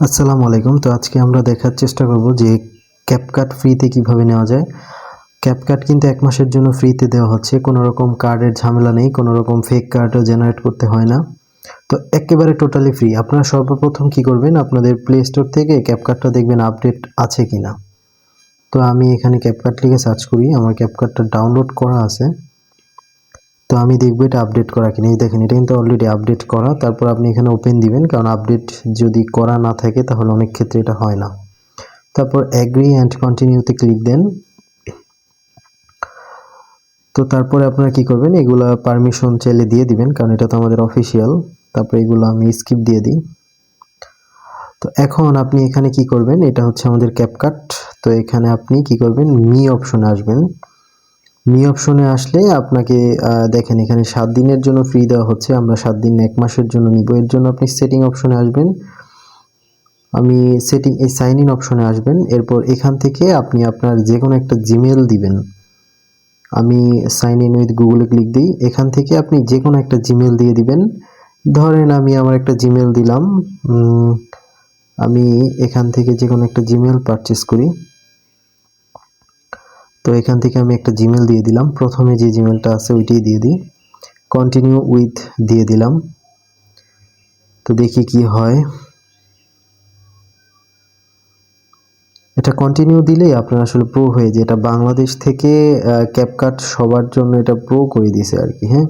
আসসালামু আলাইকুম। তো আজকে আমরা দেখার চেষ্টা করব যে ক্যাপকাট ফ্রিতে কীভাবে নেওয়া যায়। ক্যাপকাট কিন্তু এক মাসের জন্য ফ্রিতে দেওয়া হচ্ছে। কোনো রকম কার্ডের ঝামেলা নেই কোনো রকম ফেক কার্ডও জেনারেট করতে হয় না। তো একেবারে টোটালি ফ্রি আপনারা সর্বপ্রথম কি করবেন? আপনাদের প্লে স্টোর থেকে ক্যাপকাটটা দেখবেন আপডেট আছে কি না তো আমি এখানে ক্যাপকাট লিখে সার্চ করি। আমার ক্যাপকাটটা ডাউনলোড করা আছে। তো আমি দেখব এটা আপডেট করা কিনা। এই দেখেন, এটা কিন্তু অলরেডি আপডেট করা। তারপর আপনি এখানে ওপেন দিবেন, কারণ আপডেট যদি করা না থাকে, তাহলে অনেক ক্ষেত্রে এটা হয় না। তারপর অ্যাগ্রি অ্যান্ড কন্টিনিউতে ক্লিক দেন। তো তারপরে আপনারা কি করবেন, এগুলা পারমিশন চাইলে দিয়ে দিবেন, কারণ এটা তো আমাদের অফিসিয়াল তারপরে এগুলো আমি স্কিপ দিয়ে দিই। তো এখন আপনি এখানে কি করবেন, এটা হচ্ছে আমাদের ক্যাপকাট তো এখানে আপনি কি করবেন মি অপশনে আসবেন। মি অপশনে আসলে আপনাকে দেখেন এখানে সাত দিনের জন্য ফ্রি দেওয়া হচ্ছে। আমরা সাত দিন এক মাসের জন্য নিব। এর জন্য আপনি সেটিং অপশনে আসবেন। আমি সেটিং এই সাইন ইন অপশনে আসবেন। এরপর এখান থেকে আপনি আপনার যে কোনো একটা জিমেল দিবেন। আমি সাইন ইন উইথ গুগলে ক্লিক দিই। এখান থেকে আপনি যে কোনো একটা জিমেল দিয়ে দিবেন। ধরেন আমি আমার একটা জিমেল দিলাম। আমি এখান থেকে যে কোনো একটা জিমেল পারচেস করি। তো এখান থেকে আমি একটা জিমেল দিয়ে দিলাম। প্রথমে যে জিমেলটা আছে ওইটাই দিয়ে দিই। কন্টিনিউ উইথ দিয়ে দিলাম। তো দেখি কি হয়। এটা কন্টিনিউ দিলেই আপনার আসলে প্রো হয়ে যায়। এটা বাংলাদেশ থেকে ক্যাপকাট সবার জন্য এটা প্রো করে দিছে আর কি হ্যাঁ?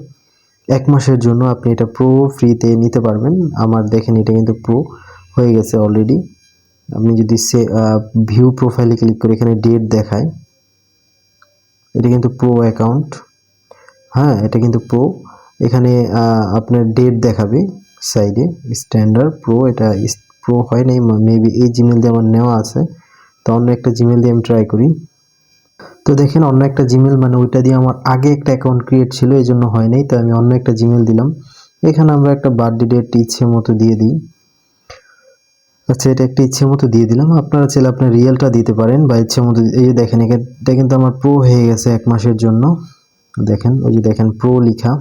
এক মাসের জন্য আপনি এটা প্রো ফ্রিতে নিতে পারবেন। আমার দেখেন এটা কিন্তু প্রো হয়ে গেছে অলরেডি আপনি যদি সে ভিউ প্রোফাইলে ক্লিক করে এখানে ডেট দেখায় এটা কিন্তু প্রো অ্যাকাউন্ট হ্যাঁ এটা কিন্তু প্রো এখানে আপনার ডেট দেখাবে সাইডে স্ট্যান্ডার্ড প্রো এটা প্রো হয় নাই মেবি এই জিমেল দিয়ে আমার নেওয়া আছে। তো অন্য একটা জিমেল দিয়ে আমি ট্রাই করি। তো দেখেন, অন্য একটা জিমেল মানে ওইটা দিয়ে আমার আগে একটা অ্যাকাউন্ট ক্রিয়েট ছিল এই জন্য হয় নাই তো আমি অন্য একটা জিমেল দিলাম। এখানে আমরা একটা বার্থডে ডেট ইচ্ছে মতো দিয়ে দিই। আচ্ছা এটা একটা ইচ্ছে মতো দিয়ে দিলাম। আপনারা চাইলে আপনার রিয়েলটা দিতে পারেন বা ইচ্ছে মতো, এই যে দেখেন, এটা কিন্তু আমার প্রো হয়ে গেছে এক মাসের জন্য। দেখেন, ওই যে দেখেন প্রো লিখা।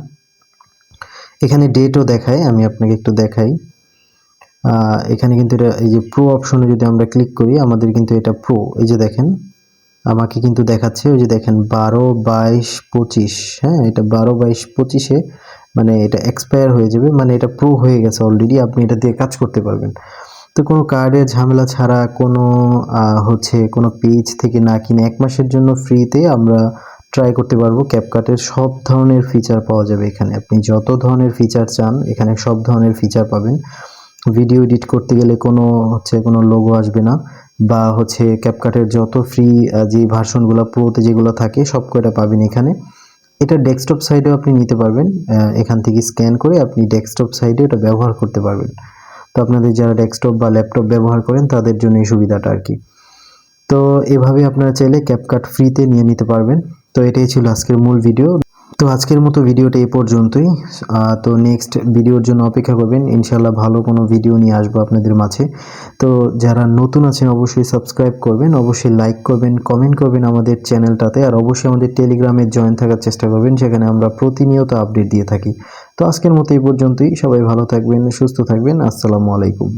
এখানে ডেটও দেখায় আমি আপনাকে একটু দেখাই। এখানে কিন্তু এটা, এই যে প্রো অপশনে যদি আমরা ক্লিক করি, আমাদের কিন্তু এটা প্রো এই যে দেখেন, আমাকে কিন্তু দেখাচ্ছে, ওই যে দেখেন, বারো বাইশ পঁচিশ। হ্যাঁ এটা বারো বাইশ পঁচিশে মানে এটা এক্সপায়ার হয়ে যাবে মানে এটা প্রো হয়ে গেছে অলরেডি আপনি এটা দিয়ে কাজ করতে পারবেন। তো কোনো কার্ডের ঝামেলা ছাড়া কোনো হচ্ছে কোনো পেজ থেকে না কিনে এক মাসের জন্য ফ্রিতে আমরা ট্রাই করতে পারব। ক্যাপকাটের সব ধরনের ফিচার পাওয়া যাবে এখানে। আপনি যত ধরনের ফিচার চান, এখানে সব ধরনের ফিচার পাবেন। ভিডিও এডিট করতে গেলে কোনো, হচ্ছে কোনো লোগো আসবে না বা হচ্ছে ক্যাপকাটের যত ফ্রি যে ভার্সনগুলো, প্রোতে যেগুলো থাকে, সব কয়টা পাবেন এখানে। এটা ডেস্কটপ সাইডেও আপনি নিতে পারবেন। এখান থেকে স্ক্যান করে আপনি ডেস্কটপ সাইডে এটা ব্যবহার করতে পারবেন। তো আপনাদের যারা ডেস্কটপ বা ল্যাপটপ ব্যবহার করেন, তাদের জন্য এই সুবিধাটা আর কি। তো এভাবে আপনারা চাইলে ক্যাপকাট ফ্রিতে নিয়ে নিতে পারবেন। তো এটাই ছিল আজকের মূল ভিডিও তো আজকের মতো ভিডিওটা এই পর্যন্তই। তো নেক্সট ভিডিওর জন্য অপেক্ষা করবেন। ইনশাল্লাহ ভালো কোনো ভিডিও নিয়ে আসব আপনাদের মাঝে। তো যারা নতুন আছেন, অবশ্যই সাবস্ক্রাইব করবেন, অবশ্যই লাইক করবেন কমেন্ট করবেন আমাদের চ্যানেলটাতে আর অবশ্যই আমাদের টেলিগ্রামে জয়েন থাকার চেষ্টা করবেন, সেখানে আমরা প্রতিনিয়ত আপডেট দিয়ে থাকি। তো আজকের মতো এই পর্যন্তই। সবাই ভালো থাকবেন, সুস্থ থাকবেন। আসসালামু আলাইকুম।